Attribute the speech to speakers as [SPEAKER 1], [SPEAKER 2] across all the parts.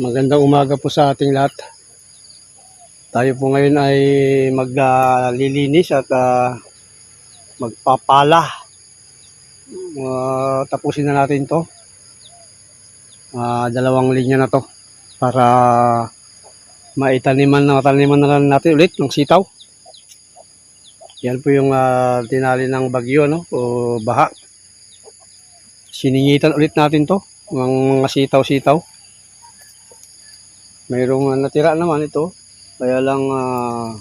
[SPEAKER 1] Magandang umaga po sa ating lahat. Tayo po ngayon ay maglilinis at ah, magpapala. Ah, tapusin na natin to. Ah, dalawang linya na to para maitaniman na taniman na lang natin ulit ng sitaw. Yan po yung ah, tinali ng bagyo no o baha. Siningitan ulit natin to ng mga sitaw-sitaw. Mayroong uh, natira naman ito. Kaya lang ah,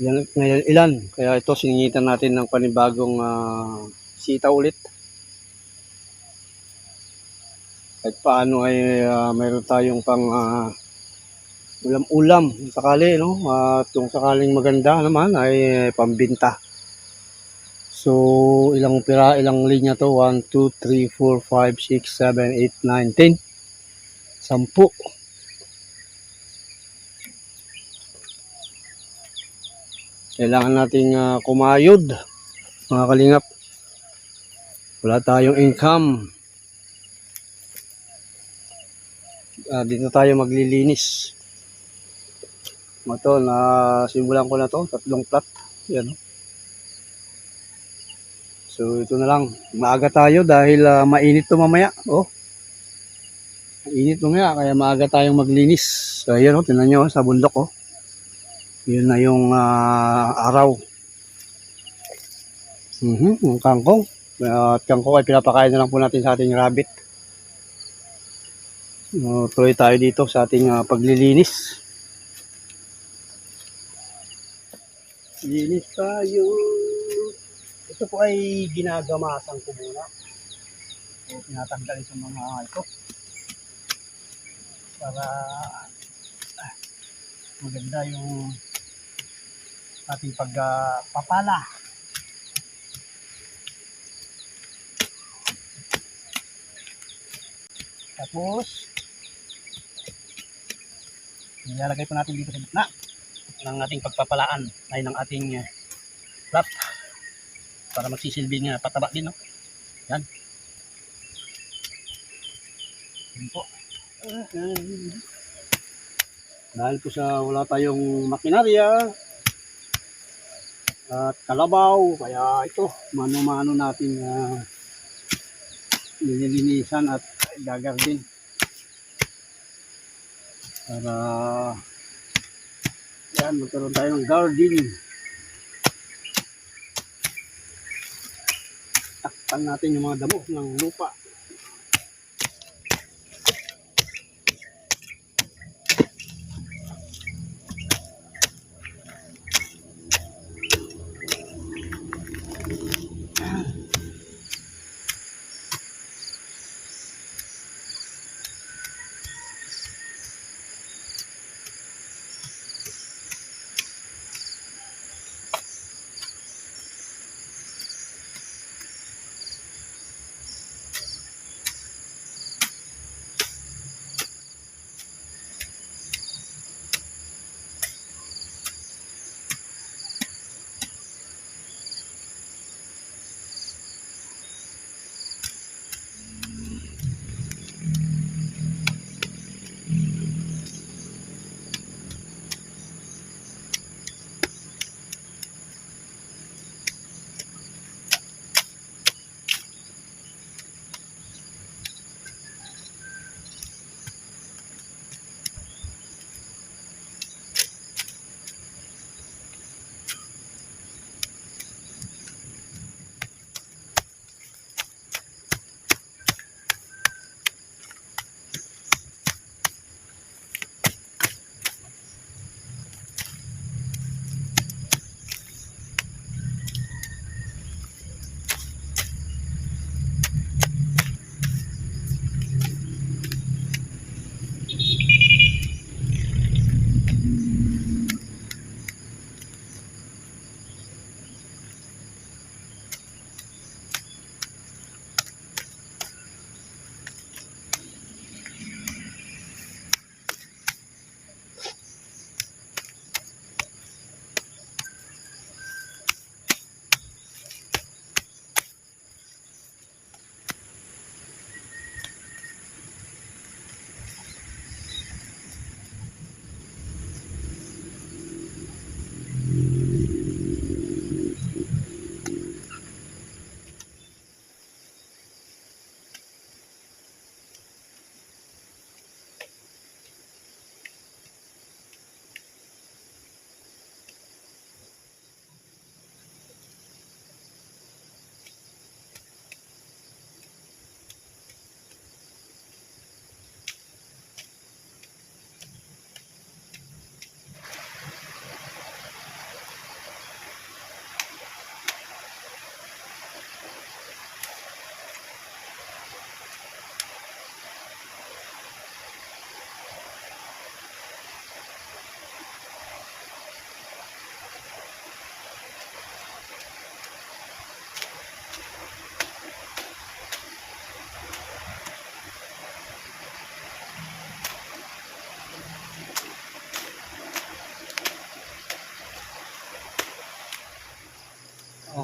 [SPEAKER 1] yan, ngayon ilan. Kaya ito siningitan natin ng panibagong ah, sitaw ulit. Kahit paano ay ah, mayroon tayong pang ah, ulam-ulam sakali no at kung sakaling maganda naman ay pambinta so ilang pira ilang linya to 1 2 3 4 5 6 7 8 9 10 sampu kailangan nating ah, kumayod mga kalingap. Wala tayong income. Ah, dito tayo maglilinis. Ito na simulan ko na to tatlong plat yan. So ito na lang. Maaga tayo dahil ah, mainit to mamaya. Oh. Mainit mamaya kaya maaga tayong maglinis. So ayan oh tingnan nyo oh, sa bundok oh yun na yung ah, araw mhm yung kangkong at kangkong ay pinapakain na lang po natin sa ating rabbit Uh, tuloy tayo dito sa ating ah, paglilinis. Linis tayo. Ito po ay ginagamasan ko muna. So, tinatanggal itong mga ito. Para maganda yung ating pagpapala. Tapos, nilalagay po natin dito sa gitna ng ating pagpapalaan. Ay ng ating uh, para magsisilbing uh, pataba din no? Yan. Yan po. Dahil po sa wala tayong makinarya at kalabaw kaya ito mano-mano natin uh, nililinisan at gagardin para yan, magkaroon tayo ng garden. Takpan natin yung mga damo ng lupa.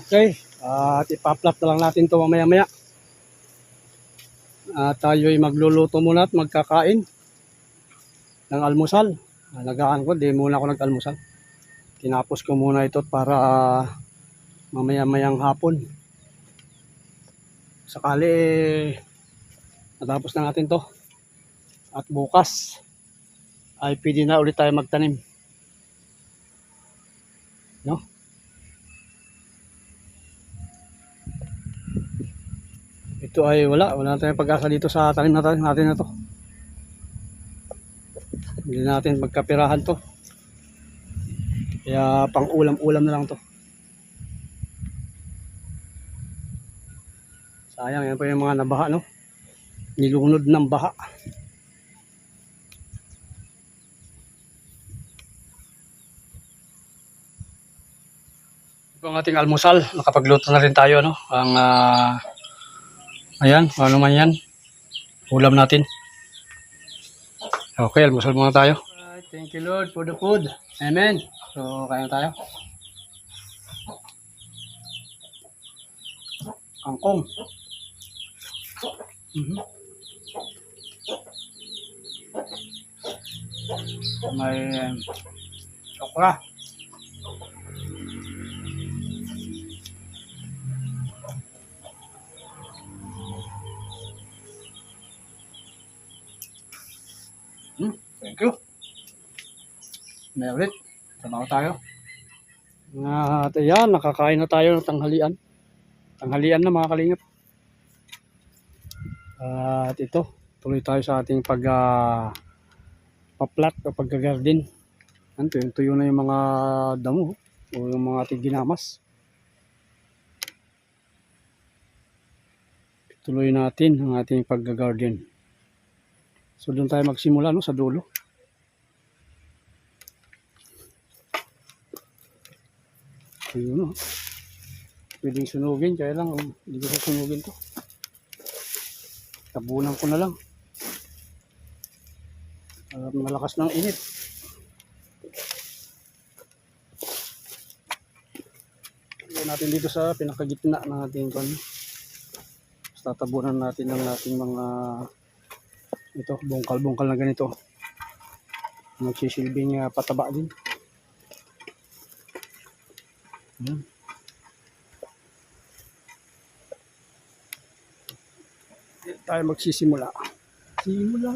[SPEAKER 1] Okay, at ipa-plot na lang natin to mamaya maya. At tayo ay magluluto muna at magkakain ng almusal. Alagaan ko, di muna ako nag-almusal. Tinapos ko muna ito para ah, mamaya-mayang hapon. Sakali eh, natapos na natin to. At bukas ay pwede na ulit tayo magtanim. No? Ito ay wala, wala tayong pag-asa dito sa tanim na tanim natin na to. Hindi natin magkapirahan to. Kaya pang ulam-ulam na lang to. Sayang, yan po yung mga nabaha, no? Nilunod ng baha. Ito ang ating almusal. Nakapagluto na rin tayo, no? Ang, ah, ayan, ano man yan. Ulam natin. Okay, almusal muna tayo. Thank you Lord for the food. Amen. So, kaya tayo. Kangkong. Mhm. May um, okra. Thank you. May ulit. Trabaho tayo. At ayan, nakakain na tayo ng tanghalian. Tanghalian na mga kalingap. At ito, tuloy tayo sa ating pag ah, paplat o paggagarden. Yan, tuyo na yung mga damo o yung mga ating ginamas. Tuloy natin ang ating paggagarden. So doon tayo magsimula no, sa dulo. Ayun no. Pwedeng sunugin, kaya lang um, hindi ko susunugin to. Tabunan ko na lang. Uh, malakas ng init. Lagyan natin dito sa pinakagitna ng ating kon. Tatabunan natin ng ating mga ito, bungkal-bungkal na ganito. Nagsisilbing uh, pataba din. Dito tayo magsisimula. Simula.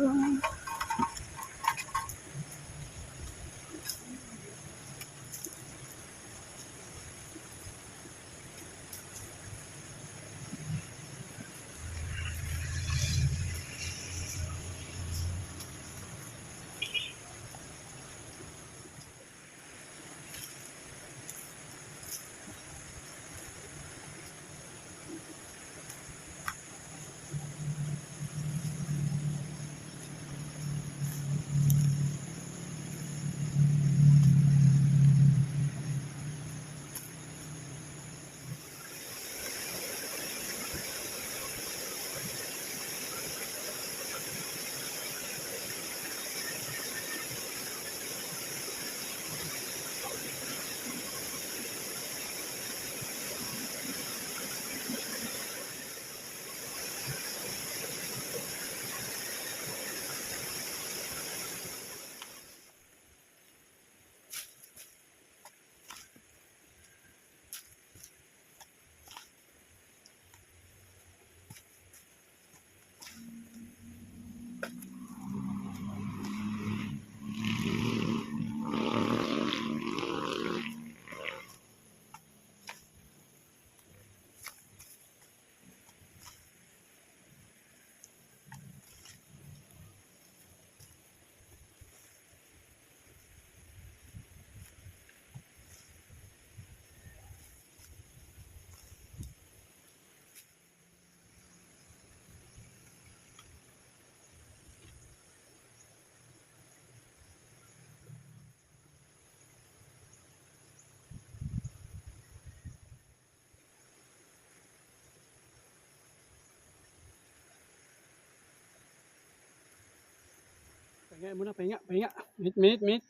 [SPEAKER 1] Pahinga muna, pahinga, pahinga. Minute, minute, minute.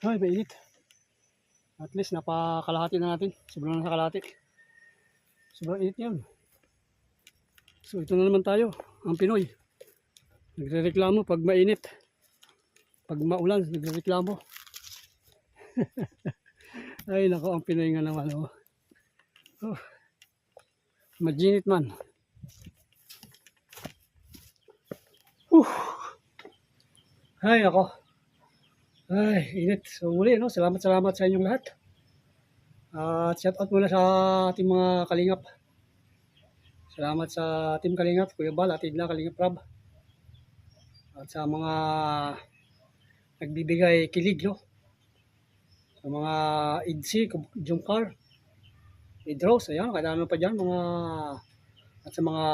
[SPEAKER 1] Ay, mainit. At least napakalahati na natin. Sobrang na kalahati. Sobrang init yun. So ito na naman tayo, ang Pinoy. Nagrereklamo pag mainit. Pag maulan, nagrereklamo. Ay nako, ang Pinoy nga naman. Oh. Oh. Majinit man. Uh. Ay nako. Ay, init. So muli, no? Salamat, salamat sa inyong lahat. At shout out muna sa ating mga kalingap. Salamat sa Team Kalingap, Kuya Bal, at Idla Kalingap Rab. At sa mga nagbibigay kilig, no? Sa mga Idsi, Jumkar, Idros, ayan, kailangan pa dyan, mga at sa mga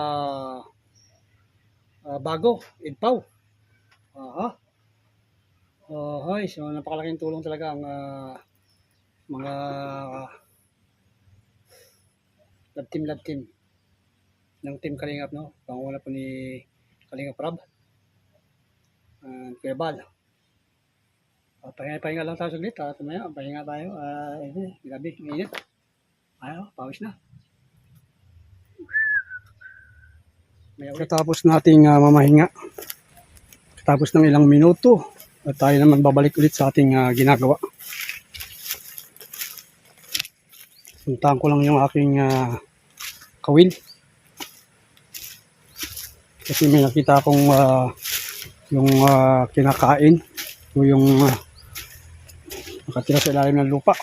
[SPEAKER 1] ah, bago, Idpaw. Aha. Oh, hi, so napakalaking tulong talaga ang ah, mga love team, love team ng Team Kalingap, no? Panguna po ni Kalingap Rab. And Kuya Bal. Uh, pahinga-pahinga lang tayo saglit. At maya, pahinga tayo. Uh, eh, grabe, init. Ayaw, pawis na. Katapos nating uh, mamahinga, katapos ng ilang minuto, at tayo naman babalik ulit sa ating ah, ginagawa. Puntahan ko lang yung aking ah, kawil. Kasi may nakita akong ah, yung ah, kinakain o yung ah, nakatira sa ilalim ng lupa.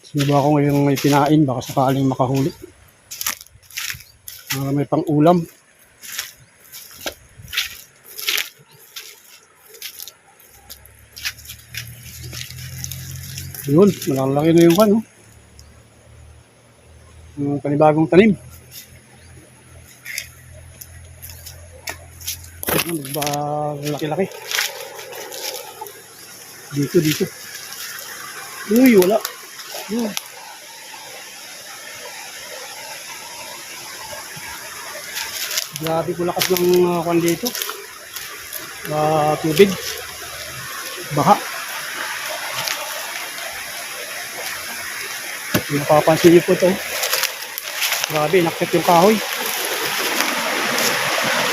[SPEAKER 1] Sino ba akong yung may pinain baka sakaling makahuli. Ah, may pang ulam. Yun, malalaki na yung kan, oh. Yung panibagong tanim. Ayun, ba laki-laki. Dito, dito. Uy, wala. Yun. Grabe po lakas ng uh, kwan dito. Ah, tubig. Baha. Kung napapansin niyo po. Grabe, nakit yung kahoy.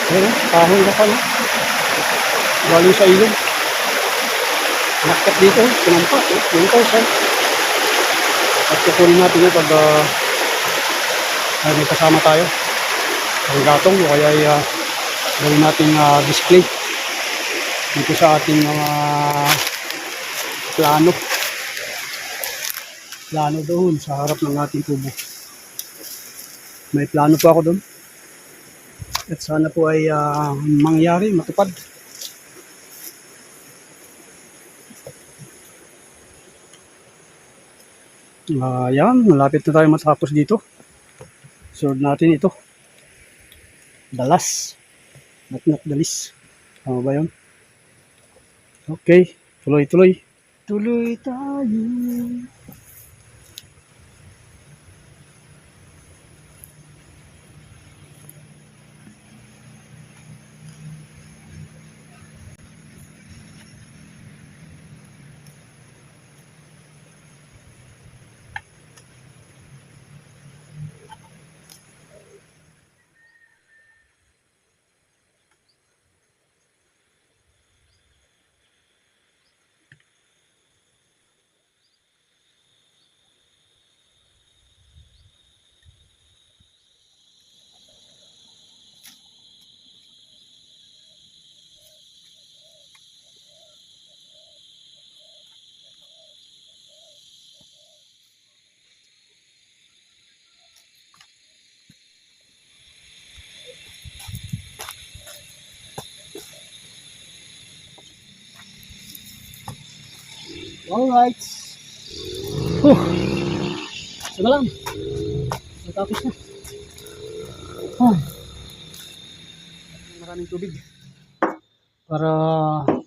[SPEAKER 1] Ayun, oh, kahoy na pala. Galing sa ilog. Nakit dito, pinampa. Oh, yung kausan. At kukunin natin yun pag uh, ay, may kasama tayo. Ang gatong o kaya ay uh, gawin natin uh, display dito sa ating mga plano plano doon sa harap ng ating tubo. May plano po ako doon. At sana po ay ah, mangyari, matupad. Ah, yan, malapit na tayo matapos dito. Sword natin ito. Dalas. Not dalis. Tama ba yun? Okay, tuloy-tuloy. Tuloy tayo. Alright. Huh. Sige lang. Matapos na. Huh. Maraming tubig. Para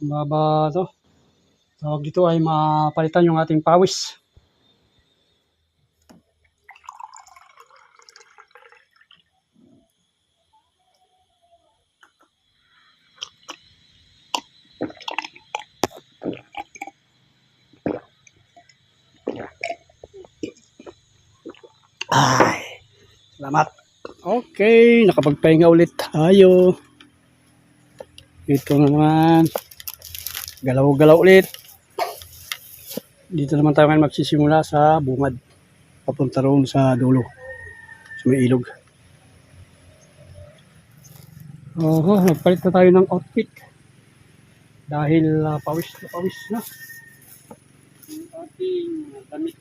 [SPEAKER 1] maba to. Tawag dito ay mapalitan yung ating pawis. Salamat. Okay, nakapagpahinga ulit tayo. Ito na naman. Galaw-galaw ulit. Dito naman tayo ngayon magsisimula sa bungad. Papunta roon sa dulo. Sa may ilog. Oho, nagpalit na tayo ng outfit. Dahil ah, pawis na pawis na. Ating damit.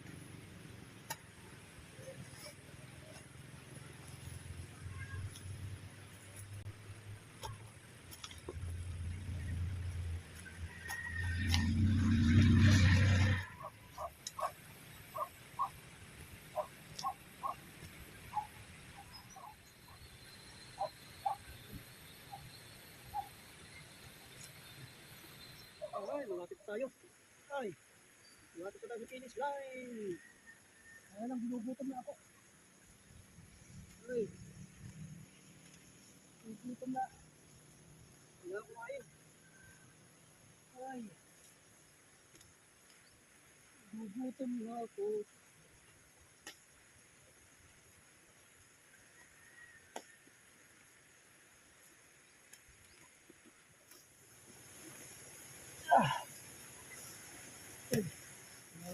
[SPEAKER 1] Ay, malapit tayo. Ay, malapit na tayo sa finish line. Ay, lang, binugutom na ako. Ay, binugutom na. Wala akong kumain. Ay, binugutom na ako.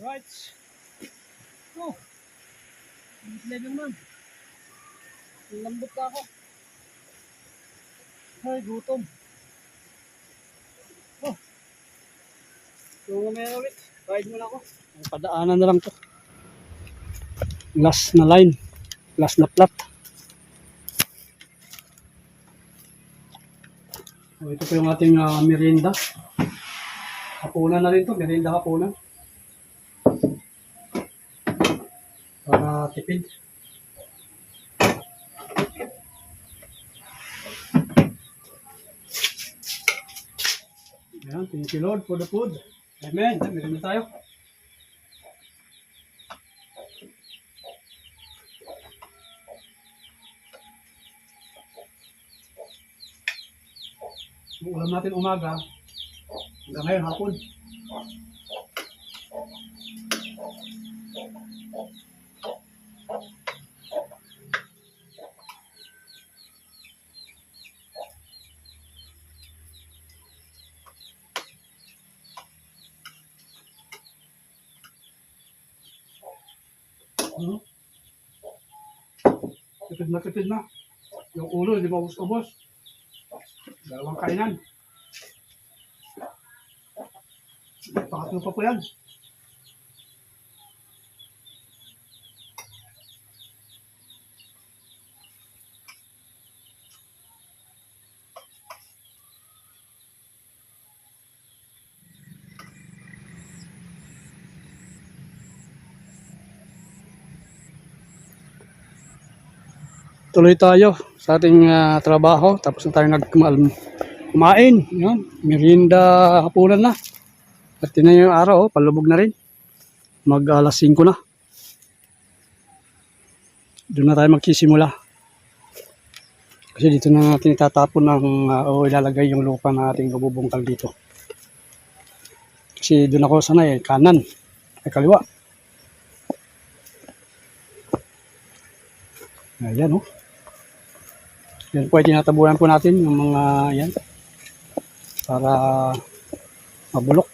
[SPEAKER 1] Alright. Oh. Ang level man. Ang lambot na ako. Ay, gutom. Oh. So, mamaya ulit. Ride muna ako. Padaanan na lang to. Last na line. Last na plat. So, ito po yung ating ah, merienda. Hapunan na rin to. Merienda hapunan. Para tipid. Ayan, thank you Lord for the food. Amen. Meron na tayo. Ulam natin umaga, hanggang ngayon hapon. Ano? Tipid na tipid na. Yung ulo, di ba ubos-ubos? Dalawang kainan. Pangatlo pa po yan. Tuloy tayo sa ating ah, trabaho. Tapos na tayo nagkumain. Kumain. Yan. Merienda hapunan na. At yun na yung araw. Oh, palubog na rin. Mag alas 5 na. Doon na tayo magsisimula. Kasi dito na natin itatapon ng, ah, o ilalagay yung lupa na ating kabubungkal dito. Kasi doon ako sanay, kanan, ay kaliwa. Ayan oh. Yan po ay tinatabunan po natin yung mga yan para mabulok.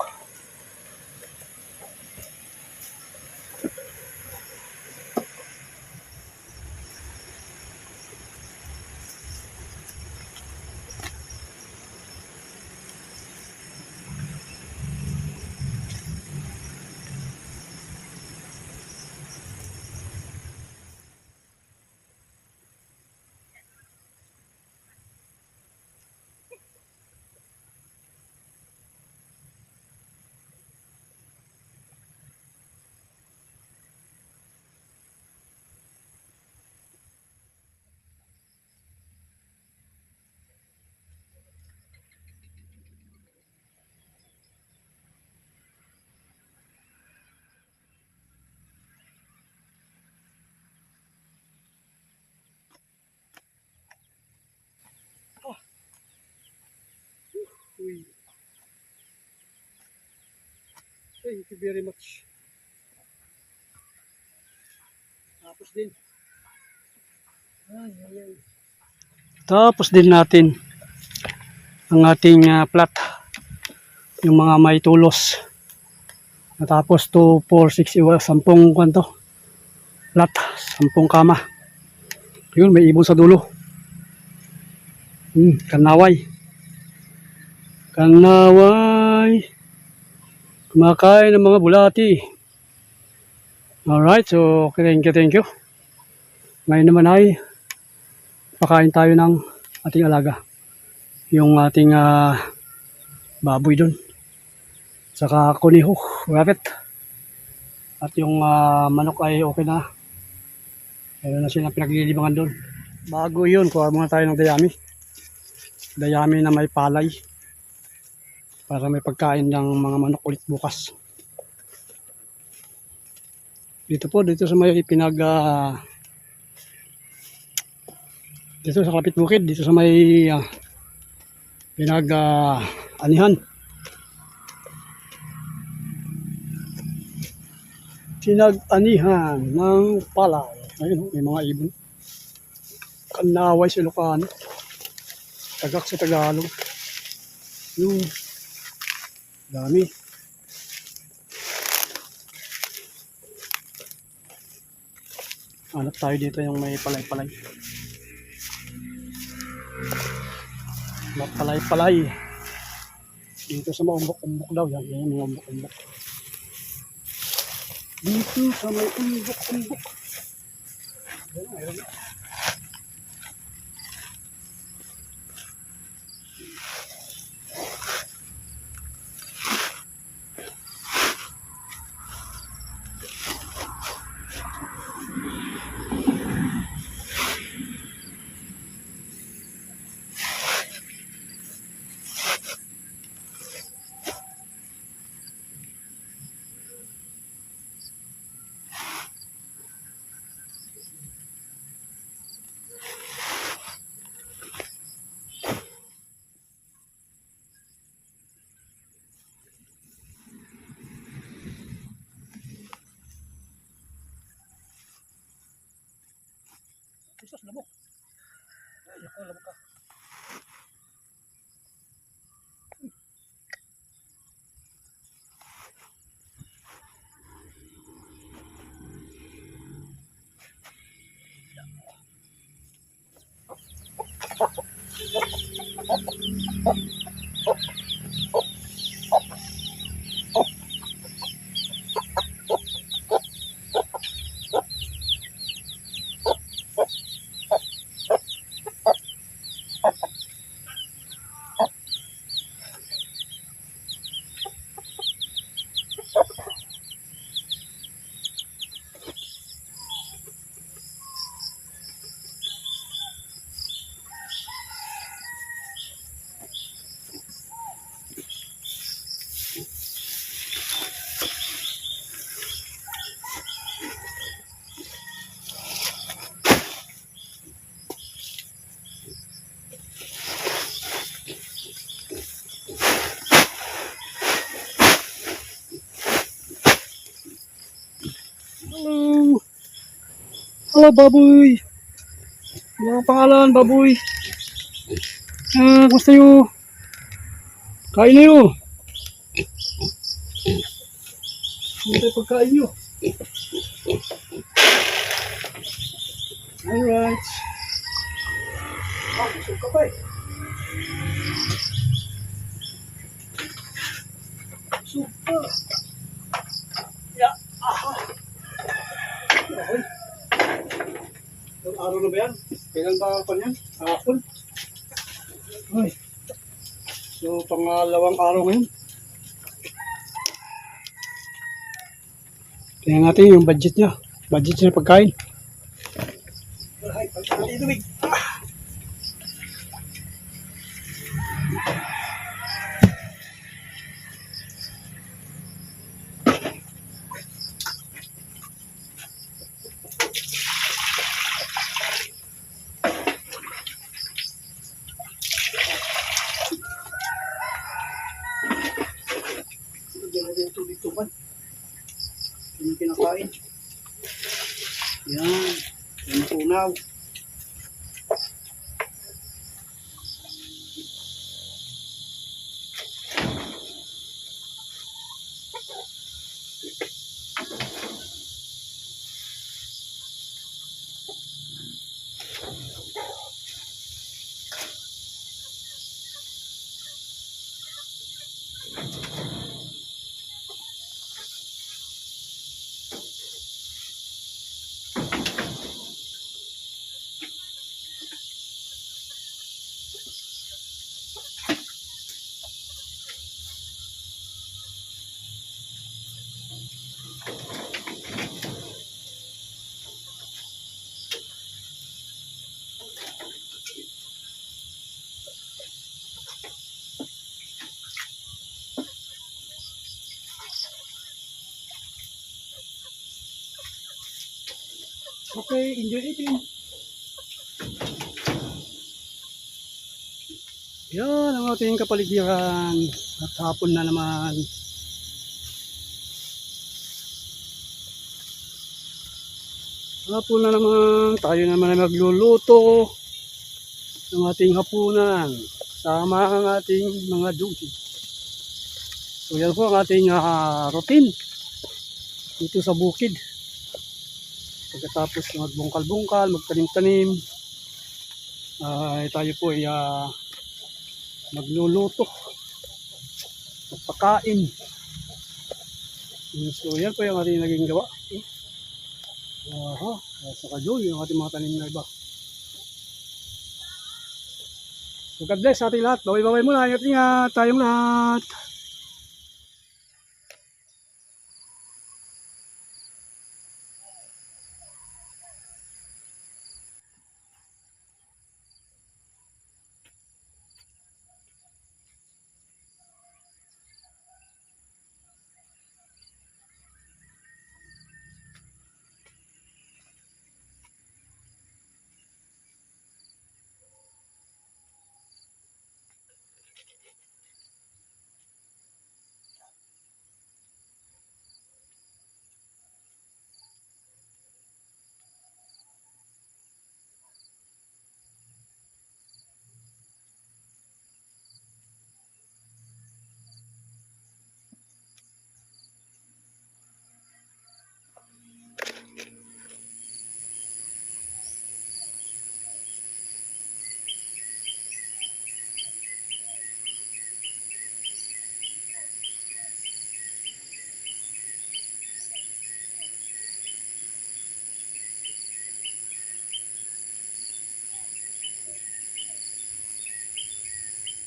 [SPEAKER 1] Thank you very much. Tapos din. Tapos din natin ang ating ah, plat. Yung mga may tulos. Natapos 2, 4, 6, 10 kwanto. Plat, 10 kama. Yun, may ibon sa dulo. Hmm, kanaway. Kanaway. Kumakain ng mga bulati. Alright, so thank you, thank you. Ngayon naman ay pakain tayo ng ating alaga. Yung ating ah, baboy doon. Saka kuniho, rabbit. At yung ah, manok ay okay na. Meron na silang pinaglilibangan doon. Bago yun, kuha muna tayo ng dayami. Dayami na may palay. Para may pagkain ng mga manok ulit bukas. Dito po, dito sa may pinag... ah, dito sa Kapit Bukid, dito sa may ah, pinag ah, anihan. Pinag-anihan ng palay. Ayun, may mga ibon. Kanaway sa Ilocano. Tagak sa Tagalog. Yung dami. Hanap tayo dito yung may palay-palay. Mapalay-palay. Dito sa maumbok-umbok daw. Yan, yan yung mga umbok-umbok. Dito sa may umbok-umbok. Yan, mayroon Jesus, lamok. Ay, ako, lamok ka. Hello, baboy. Ang pangalan, baboy? Ah, gusto nyo? Kain na yun. Ano tayo pagkain nyo? Alright. Ah, pa. Yeah. Aha. Okay. Araw na ba yan? Kailan ba pa yan? Hapon? Ay. So, pangalawang araw ngayon. Tingnan natin yung budget niya. Budget niya pagkain. Ay, pagkain tubig. Kinakain. Yan. Yan yung tunaw. Okay, enjoy eating. Yan ang ating kapaligiran. At hapon na naman. Hapon na naman. Tayo naman ay magluluto ng ating hapunan. Sama ang ating mga duty. So yan po ang ating ah, routine dito sa bukid. Pagkatapos magbungkal-bungkal, magtanim-tanim, ay tayo po ay ah, magluluto, magpakain. So yan po yung ating naging gawa. Aha, at saka doon yung ating mga tanim na iba. So God bless sa ating lahat. Baway-baway muna. Ingat-ingat tayong lahat.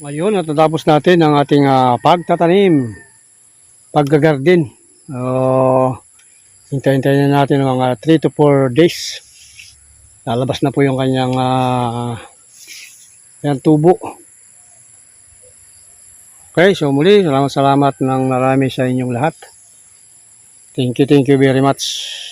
[SPEAKER 1] Ngayon, natatapos natin ang ating ah, pagtatanim, paggagarden. Uh, hintayin-hintayin na natin ng mga 3 to 4 days. Lalabas na po yung kanyang ah, yan, tubo. Okay, so muli, salamat salamat ng marami sa inyong lahat. Thank you, thank you very much.